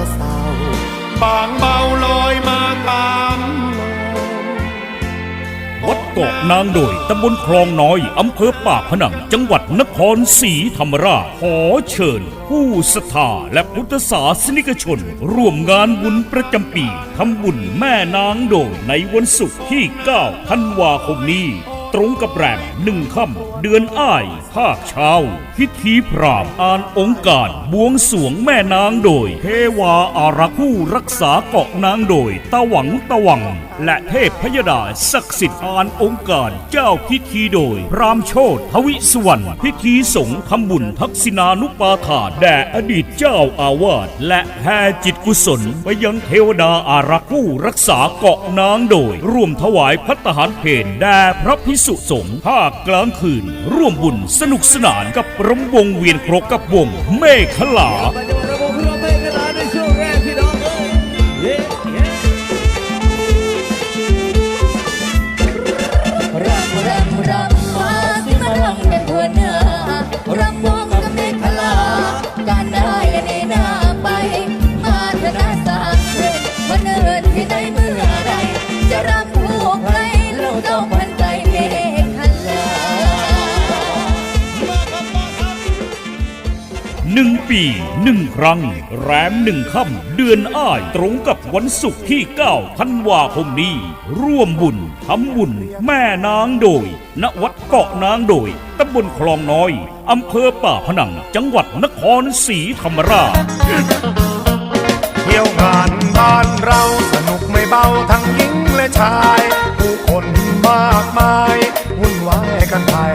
กระเซาบางเบาลอยมาตามลมวัดเกาะนางโดยตำบลคลองน้อย อำเภอปากพนัง จังหวัดนครศรีธรรมราช ขอเชิญ ผู้ศรัทธาและพุทธศาสนิกชน ร่วมงานบุญประจำปีทำบุญแม่นางโดยในวันศุกร์ที่ 9 ธันวาคมนี้ ตรงกับแรมหนึ่งค่ำเดือนอ้ายภาคเช้าพิธีพรามอ่านองค์การบวงสวงแม่นางโดย เทวาอารักผู้รักษาเกาะนางโดย ตะหวังตะวัง และเทพพยดาศักดิ์สิทธิ์อ่านองค์การเจ้าพิธีโดย พรามโชตทวิสวรรณพิธีสงฆ์ทำบุญทักษินานุปาถาแด่อดีตเจ้าอาวาสและแห่จิตกุศลไปยังเทวดาอารักผู้รักษาเกาะนางโดย ร่วมถวายพัตตาหารเพนแด่พระพิสุสงฆ์ภาคกลางคืน ร่วมบุญสนุกสนานกับรำวงเวียนครกกับวงเมฆขลา หนึ่งปีหนึ่งครั้ง แรมหนึ่งค่ำเดือนอ้ายตรงกับวันศุกร์ที่9ธันวาคมนี้ ร่วมบุญทำบุญแม่นางโดย ณวัดเกาะนางโดยตำบลคลองน้อยอำเภอป่าพนัง จังหวัดนครศรีธรรมราชเที่ยวงานบ้านเราสนุกไม่เบาทั้งหญิงและชาย ผู้คนมากมายวุ่นวายกันภา